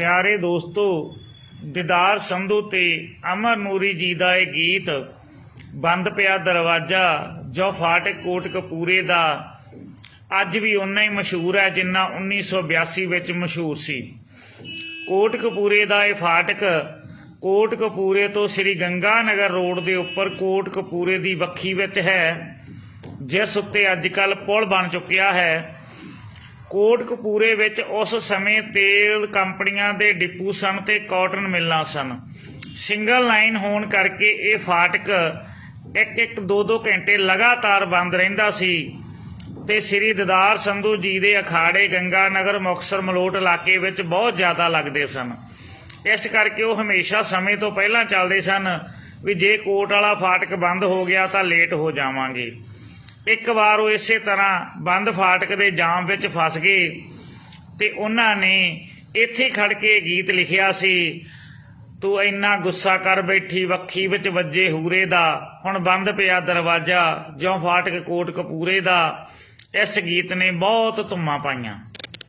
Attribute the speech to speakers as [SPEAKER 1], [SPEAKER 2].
[SPEAKER 1] ਪਿਆਰੇ ਦੋਸਤੋ, ਦਿਦਾਰ ਸੰਧੂ ਤੇ ਅਮਰ ਨੂਰੀ ਜੀ ਦਾ ਇਹ ਗੀਤ ਬੰਦ ਪਿਆ ਦਰਵਾਜ਼ਾ ਜੋ ਫਾਟਕ ਕੋਟ ਕਪੂਰੇ ਦਾ ਅੱਜ ਵੀ ਉਨਾ ਹੀ ਮਸ਼ਹੂਰ ਹੈ ਜਿੰਨਾ 1982 ਵਿੱਚ ਮਸ਼ਹੂਰ ਸੀ। ਕੋਟ ਕਪੂਰੇ ਦਾ ਇਹ ਫਾਟਕ ਕੋਟ ਕਪੂਰੇ ਤੋਂ ਸ੍ਰੀ ਗੰਗਾ ਨਗਰ ਰੋਡ ਦੇ ਉੱਪਰ ਕੋਟ ਕਪੂਰੇ ਦੀ ਵੱਖੀ ਵਿੱਚ ਹੈ, ਜਿਸ ਉੱਤੇ ਅੱਜ ਕੱਲ ਪੁਲ ਬਣ ਚੁੱਕਿਆ ਹੈ। ਕੋਟ ਕਪੂਰੇ ਵਿੱਚ ਉਸ ਸਮੇਂ ਤੇਲ ਕੰਪਨੀਆਂ ਦੇ ਡਿਪੂ ਸਨ ਤੇ ਕਾਟਨ ਮਿੱਲਾਂ ਸਨ। ਸਿੰਗਲ ਲਾਈਨ ਹੋਣ ਕਰਕੇ ਇਹ ਫਾਟਕ ਇੱਕ ਇੱਕ ਦੋ ਦੋ ਘੰਟੇ ਲਗਾਤਾਰ ਬੰਦ ਰਹਿੰਦਾ ਸੀ ਤੇ ਸ੍ਰੀ ਦਦਾਰ ਸੰਧੂ ਜੀ ਦੇ ਅਖਾੜੇ ਗੰਗਾ ਨਗਰ ਮੁਕਤਸਰ ਮਲੋਟ ਇਲਾਕੇ ਵਿੱਚ ਬਹੁਤ ਜ਼ਿਆਦਾ ਲੱਗਦੇ ਸਨ। ਇਸ ਕਰਕੇ ਉਹ ਹਮੇਸ਼ਾ ਸਮੇਂ ਤੋਂ ਪਹਿਲਾਂ ਚੱਲਦੇ ਸਨ ਵੀ ਜੇ ਕੋਟ ਵਾਲਾ ਫਾਟਕ ਬੰਦ ਹੋ ਗਿਆ ਤਾਂ ਲੇਟ ਹੋ ਜਾਵਾਂਗੇ। ਇੱਕ ਵਾਰ ਉਹ ਇਸੇ ਤਰ੍ਹਾਂ ਬੰਦ ਫਾਟਕ ਦੇ ਜਾਮ ਵਿੱਚ ਫਸ ਗਏ ਤੇ ਉਹਨਾਂ ਨੇ ਇੱਥੇ ਖੜ ਕੇ ਗੀਤ ਲਿਖਿਆ ਸੀ, ਤੂੰ ਇੰਨਾ ਗੁੱਸਾ ਕਰ ਬੈਠੀ, ਵੱਖੀ ਵਿੱਚ ਵੱਜੇ ਹੂਰੇ ਦਾ। ਹੁਣ ਬੰਦ ਪਿਆ ਦਰਵਾਜ਼ਾ, ਜਿਉਂ ਫਾਟਕ ਕੋਟ ਕਪੂਰੇ ਦਾ। ਇਸ ਗੀਤ ਨੇ ਬਹੁਤ ਧੁੰਮਾਂ ਪਾਈਆਂ।